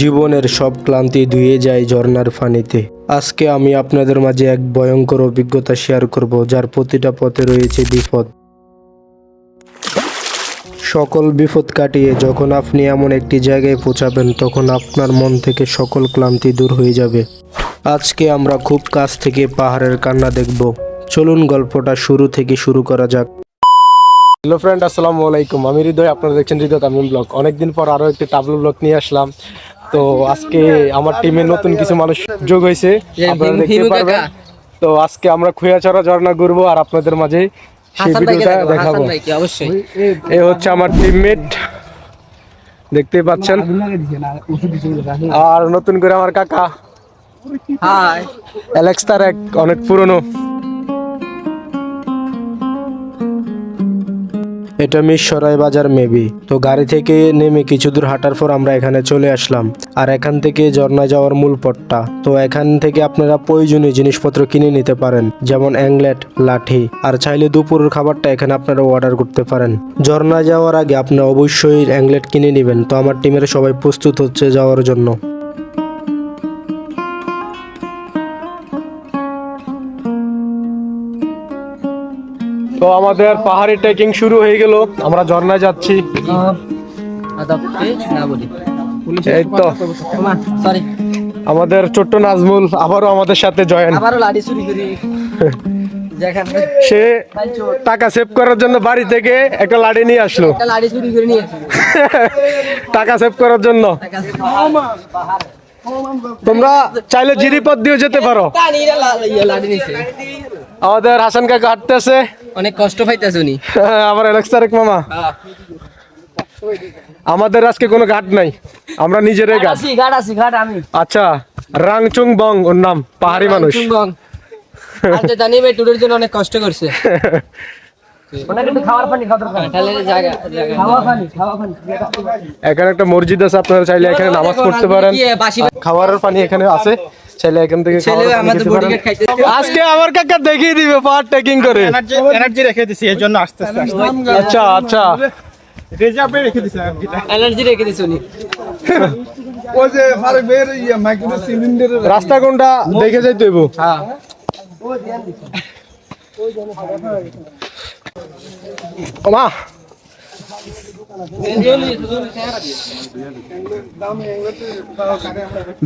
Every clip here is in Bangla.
জীবনের সব ক্লান্তি ধুয়ে যায় ঝর্নার পানিতে। আজকে আমি আপনাদের মাঝে এক ভয়ঙ্কর অভিজ্ঞতা শেয়ার করব, যার প্রতিটা পথে রয়েছে বিপদ। সকল বিপদ কাটিয়ে যখন আপনি এমন একটি জায়গায় পৌঁছাবেন, তখন আপনার মন থেকে সকল ক্লান্তি দূর হয়ে যাবে। আজকে আমরা খুব কাছ থেকে পাহাড়ের কান্না দেখব। চলুন গল্পটা শুরু থেকে শুরু করা যাক। হ্যালো ফ্রেন্ড আসসালামু আলাইকুম। আমি হৃদয়, আপনারা দেখছেন হৃদয় তামিম ব্লগ। অনেকদিন পর আরও একটি টাবলু ব্লগ নিয়ে আসলাম। তো আজকে আমার টিমে নতুন কিছু মানুষ যোগ হয়েছে আপনারা দেখতে পারবেন। তো আজকে আমরা খুয়াচড়া ঝর্ণা ঘুরবো আর আপনাদের মাঝে সেই ভিডিওটা দেখাবো এই হচ্ছে আমার টিমমেট দেখতেই পাচ্ছেন? আর নতুন করে আমার কাকা। হাই অ্যালেক্স তার এক অনেক পুরনো। এটা মিস সরাই বাজার মেবি তো গাড়ি থেকে নেমে কিছু দূর হাঁটার পর আমরা এখানে চলে আসলাম। আর এখান থেকে ঝর্ণায় যাওয়ার মূল পথটা। তো এখান থেকে আপনারা প্রয়োজনীয় জিনিসপত্র কিনে নিতে পারেন, যেমন অ্যাংলেট, লাঠি। আর চাইলে দুপুরের খাবারটা এখানে আপনারা অর্ডার করতে পারেন। ঝর্ণায় যাওয়ার আগে আপনারা অবশ্যই অ্যাংলেট কিনে নেবেন। তো আমার টিমের সবাই প্রস্তুত হচ্ছে যাওয়ার জন্য। তো আমাদের পাহাড়ি ট্রেকিং শুরু হয়ে গেল। আমরা ঝর্ণায় যাচ্ছি। এই তো। সরি আমাদের ছোট্ট নাজমুল আবারও আমাদের সাথে জয়েন। আবারও লাঠি চুরি করি। সে টাকা সেভ করার জন্য বাড়ি থেকে একটা লাড়ি নিয়ে আসলো। টাকা সেভ করার জন্য। তোমরা চাইলে জিরিপথ দিয়ে যেতে পারো। আমাদের হাসান কাকা হাঁটতেছে। অনেক কষ্ট পাইতেছে উনি। আমার অ্যালেক্স তারেক মামা। আমাদের আজকে কোনো ঘাট নাই। আমরা নিজেরাই ঘাট ঘাট। আসি ঘাট আমি। আচ্ছা রাংচুং বং ওর নাম পাহাড়ি মানুষ। চুম্বং আজকে জানি ভাই টুরের জন্য অনেক কষ্ট করছে। পানি এখানে একটা মসজিদ আছে আপনারা চাইলে এখানে নামাজ পড়তে পারেন। খাবারের পানি এখানে আছে চাইলে এখান থেকে আজকে আমার কাকা দেখিয়ে দিবে পাহাড় ট্রেকিং করে। এনার্জি রেখে দিছি এর জন্য আস্তে আস্তে আস্তে। আচ্ছা আচ্ছা। রেজার্ভে রেখে দিছি এনার্জি রেখে দিছে উনি। ওই যে ফারুক ভাইয়ের ইয়ে মাইক্রো সিলিন্ডারের রাস্তা কোনটা দেখে যাইতে হইব? হ্যাঁ। ও মা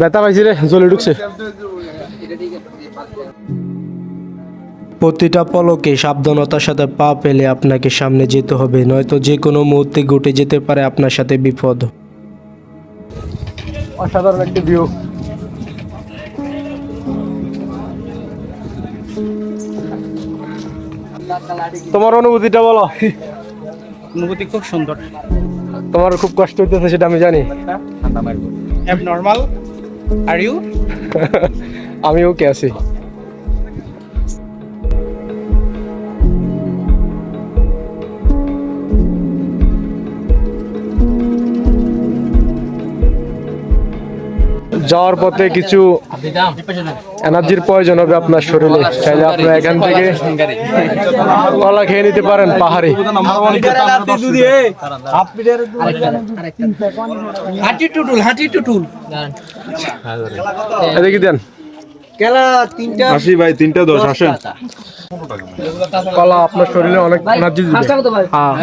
ব্যথা পাইছি রে জলে ঢুকছে। প্রতিটা পলকে সাবধানতার সাথে পা পেলে আপনাকে সামনে যেতে হবে নয়তো যে কোনো মুহূর্তে ঘটে যেতে পারে আপনার সাথে বিপদ। অসাধারণ একটি ভিউ তোমার অনুভূতিটা বলো। অনুভূতি খুব সুন্দর। তোমার খুব কষ্ট হইতেছে সেটা আমি জানি। অ্যাব নর্মাল আর ইউ আমি ওকে আছি। যাওয়ার পথে কিছু এনার্জির প্রয়োজন হবে আপনার শরীরে। চাইলে আপনারা এখান থেকে কলা খেয়ে নিতে পারেন পাহাড়ে। এদিকে দেন। ভাই তিনটা দশ আসেন। কলা আপনার শরীরে অনেক এনার্জি হ্যাঁ।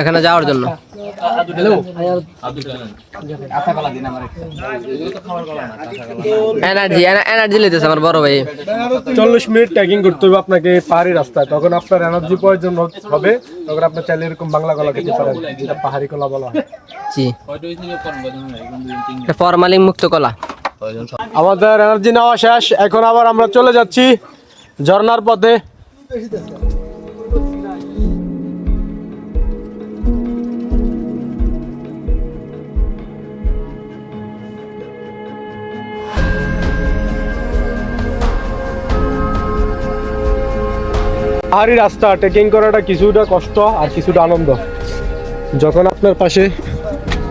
এখানে যাওয়ার জন্য। এনার্জি এনার্জি লেতেছে আমার বড় ভাই। চল্লিশ মিনিট করতে হবে আপনাকে পাহাড়ি রাস্তায়। তখন আপনার এনার্জি প্রয়োজন হবে। তখন আপনি চাইলে এরকম বাংলা কলা খেতে পারেন যেটা পাহাড়ি কলা বলা হয়। জি। ফরমালিন মুক্ত কলা। আমাদের এনার্জি নেওয়া শেষ। এখন আবার আমরা চলে যাচ্ছি ঝর্ণার পথে। পাহাড়ি রাস্তা ট্রেকিং করাটা কিছুটা কষ্ট আর কিছুটা আনন্দ। যখন আপনার পাশে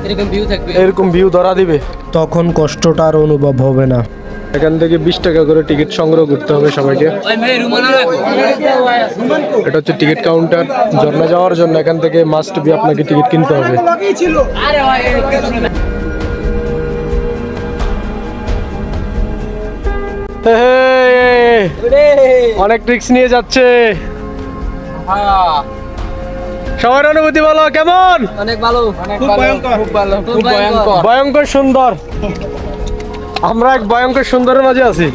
এরকম ভিউ থাকবে। এরকম ভিউ ধরা দিবে তখন কষ্টটা আর অনুভব হবে না। এখান থেকে বিশ টাকা করে টিকিট সংগ্রহ করতে হবে সবাইকে। এটা হচ্ছে টিকিট কাউন্টার জন্মে যাওয়ার জন্য এখান থেকে মাস্ট বি আপনাকে টিকিট কিনতে হবে। হ্যাঁ অনেক ট্রিক্স নিয়ে যাচ্ছে। সবার অনুভূতি বলো কেমন? অনেক ভালো অনেক খুব ভয়ঙ্কর। খুব ভালো খুব ভয়ঙ্কর। ভয়ঙ্কর। সুন্দর। আমরা এক ভয়ঙ্কর সুন্দরের মাঝে আছি।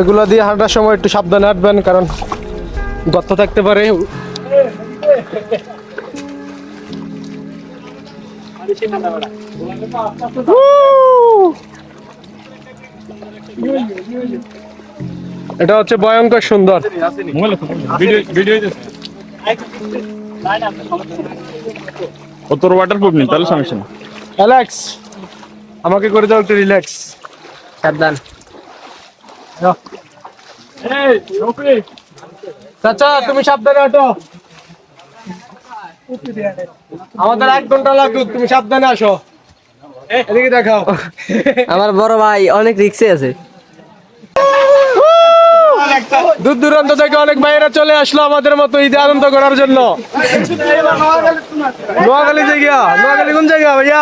এগুলো দিয়ে হাঁটার সময় একটু সাবধানে হাঁটবেন কারণ গর্ত থাকতে পারে। এটা হচ্ছে ভয়ঙ্কর সুন্দর। ও তোর ওয়াটার প্রুফ নেই তাহলে সমস্যা নেই। অ্যালেক্স আমাকে করে দাও একটু রিল্যাক্স সাবধান। চাচা তুমি সাবধানে হাঁটো আমাদের এক ঘণ্টা লাগুক তুমি সাবধানে আসো এদিকে দেখাও। আমার বড় ভাই অনেক রিক্সে আছে। দূর দূরান্ত থেকে অনেক ভাইয়েরা চলে আসলো আমাদের মতো ঈদে আনন্দ করার জন্য। নোয়াখালী জায়গা নোয়াখালী কোন জায়গা ভাইয়া?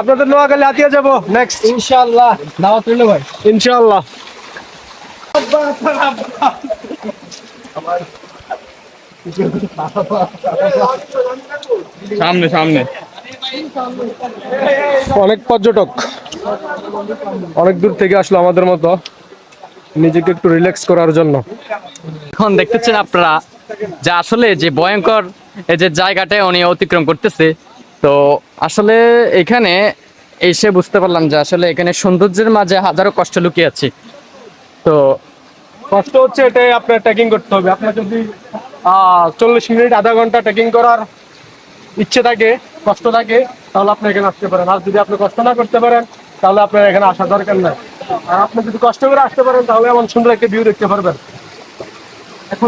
আপনাদের নোয়াখালী হাতিয়া যাব নেক্সট ইনশাআল্লাহ। দাওয়াত রইল ভাই। ইনশাআল্লাহ। সামনে সামনে। অনেক পর্যটক। অনেক দূর থেকে আসলো আমাদের মতো। নিজেকে একটু রিল্যাক্স করার জন্য। এখন দেখতেছেন আপনারা যে আসলে যে ভয়ঙ্কর এই যে জায়গাটা উনি অতিক্রম করতেছে তো আসলে এখানে এসে বুঝতে পারলাম যে আসলে এখানে সৌন্দর্যের মাঝে হাজারো কষ্ট লুকিয়ে আছে। তো কষ্ট হচ্ছে এটাই আপনার ট্রেকিং করতে হবে। আপনার যদি চল্লিশ মিনিট আধা ঘণ্টা ট্রেকিং করার ইচ্ছে থাকে কষ্ট থাকে তাহলে আপনি এখানে আসতে পারেন। আর যদি আপনি কষ্ট না করতে পারেন তাহলে আপনার এখানে আসার দরকার নাই। আর আপনি যদি কষ্ট করে আসতে পারেন তাহলে এমন সুন্দর একটা ভিউ দেখতে পারবেন।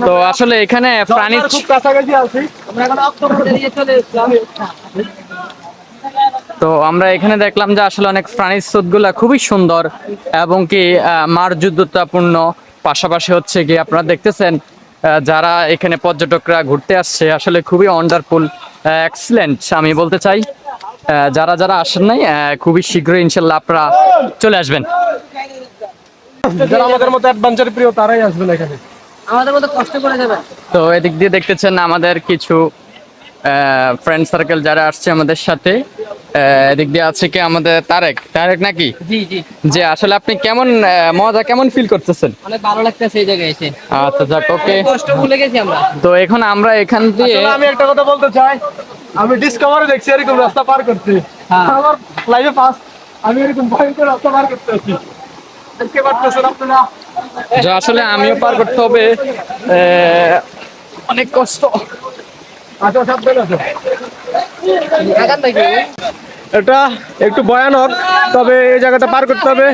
তো আসলে এখানে প্রাণীর খুব কাছাকাছি আছি। আমরা এখন অক্টোবর চলে তো আমরা এখানে দেখলাম যে আসলে অনেক প্রাণীর স্রোতগুলা খুবই সুন্দর এবং কি আহ, মারযুদ্ধতাপূর্ণ পাশাপাশি হচ্ছে কি আপনারা দেখতেছেন যারা এখানে পর্যটকরা ঘুরতে আসছে আসলে খুবই ওয়ান্ডারফুল এক্সিলেন্ট আমি বলতে চাই। যারা যারা আসেন নাই খুবই শীঘ্রই ইনশাল্লাহ আপনারা চলে আসবেন। যারা আমাদের মতো অ্যাডভেঞ্চার প্রিয় তারাই আসবেন এখানে। আমাদের মতো কষ্ট করে যাবেন তো এদিক দিয়ে দেখতেছেন আমাদের কিছু ফ্রেন্ড সার্কেল যারা আসছে আমাদের সাথে। এদিক দিয়ে আছে কি আমাদের তারেক? তারেক নাকি? জি জি। যে আসলে আপনি কেমন মজা কেমন ফিল করতেছেন? অনেক ভালো লাগতেছে এই জায়গায় এসে। আচ্ছা যাক ওকে কষ্ট ভুলে গেছি আমরা। তো এখন আমরা এখান দিয়ে আমি একটা কথা বলতে চাই। আমি ডিসকভারে দেখছি এরকম রাস্তা পার করতে। হ্যাঁ। আমার লাইফে ফার্স্ট আমি এরকম ভয়ঙ্কর রাস্তা পার করতে যে আসলে আমিও পার করতে হবে অনেক কষ্ট। আচ্ছা এটা একটু ভয়ানক তবে এই জায়গাটা পার করতে হবে।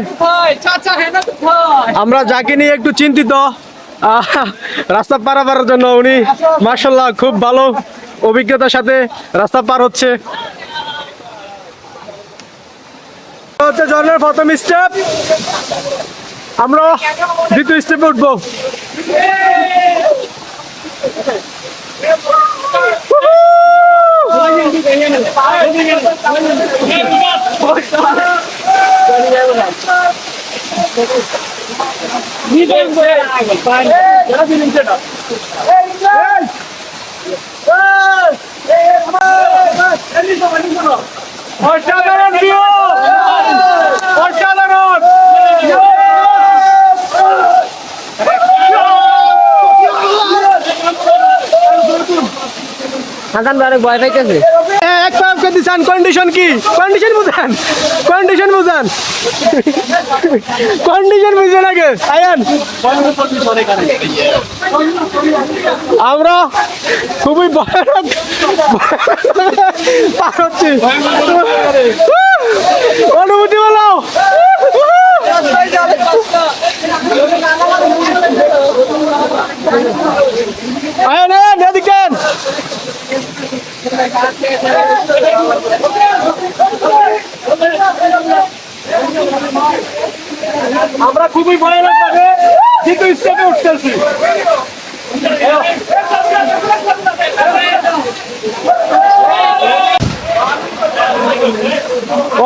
আমরা যাকে নিয়ে একটু চিন্তিত আহ, রাস্তা পারাবার জন্য উনি মার্শাল্লাহ খুব ভালো অভিজ্ঞতার সাথে রাস্তা পার হচ্ছে। হচ্ছে জনের প্রথম স্টেপ আমরা দ্বিতীয় স্টেপে উঠবো। অসাধারণ হাসান ভাই ভয় পাইতেছে। এক পাইপ কে দিছেন কন্ডিশন কি? কন্ডিশন বুঝান কন্ডিশন বুঝান। কন্ডিশন বুঝে লাগে আয়ান। আমরা খুবই ভয়ানক পার অনুভূতি বলো আয়ান আয়ান এদিকে আন। আমরা খুবই ভয়ানক ভাবে দ্বিতীয় স্টেপে উঠতেছি।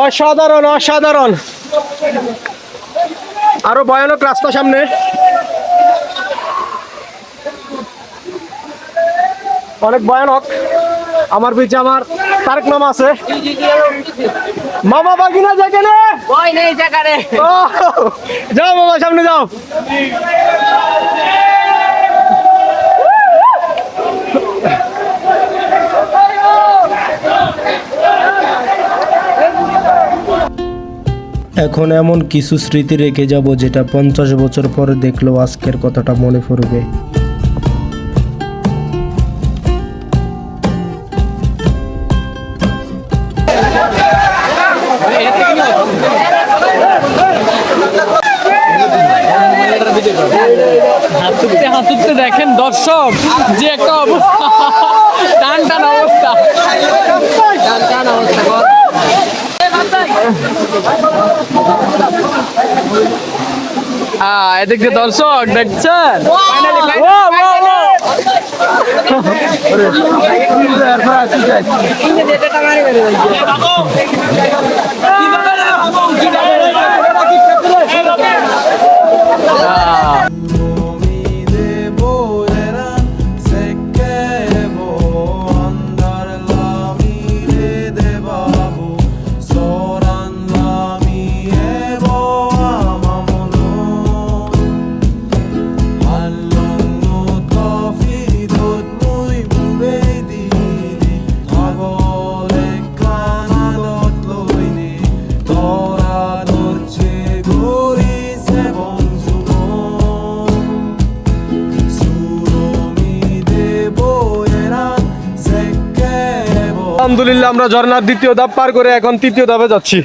অসাধারণ অসাধারণ। আরও ভয়ানক রাস্তা সামনে। অনেক ভয়ানক। আমার পিছে আমার তারেক মামা আছে। মামা বাগিনা যেখানে ভয় নেই জায়গারে যাও মামা সামনে যাও। এখন এমন কিছু স্মৃতি রেখে যাব যেটা পঞ্চাশ বছর পরে দেখলেও আজকের কথাটা মনে পড়বে। দর্শক যে একটা অবস্থা টান টান অবস্থা। টান টান অবস্থা এদিক দর্শক দেখছেন? ও, আলহামদুলিল্লাহ আমরা ঝর্নার দ্বিতীয় ধাপ পার করে এখন তৃতীয় ধাপে যাচ্ছি।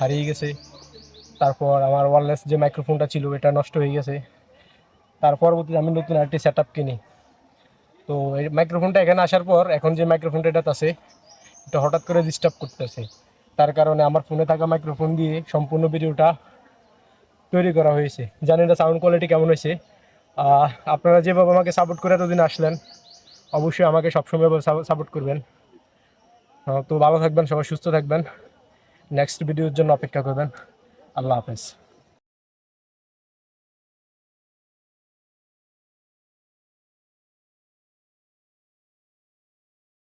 হারিয়ে গেছে। তারপর আমার ওয়ারলেস যে মাইক্রোফোনটা ছিল, এটা নষ্ট হয়ে গেছে। তার পরবর্তীতে আমি নতুন আরেকটি সেট আপ কিনি। তো এই মাইক্রোফোনটা এখানে আসার পর, এখন যে মাইক্রোফোনটা এটাতে আছে, এটা হঠাৎ করে ডিস্টার্ব করতেছে। তার কারণে আমার ফোনে থাকা মাইক্রোফোন দিয়ে সম্পূর্ণ ভিডিওটা তৈরি করা হয়েছে। জানি না সাউন্ড কোয়ালিটি কেমন হয়েছে। আপনারা যেভাবে আমাকে সাপোর্ট করে এতদিন আসলেন, অবশ্যই আমাকে সবসময় সাপোর্ট করবেন। তো ভালো থাকবেন, সবাই সুস্থ থাকবেন। নেক্সট ভিডিওর জন্য অপেক্ষা করবেন। আল্লাহ হাফেজ।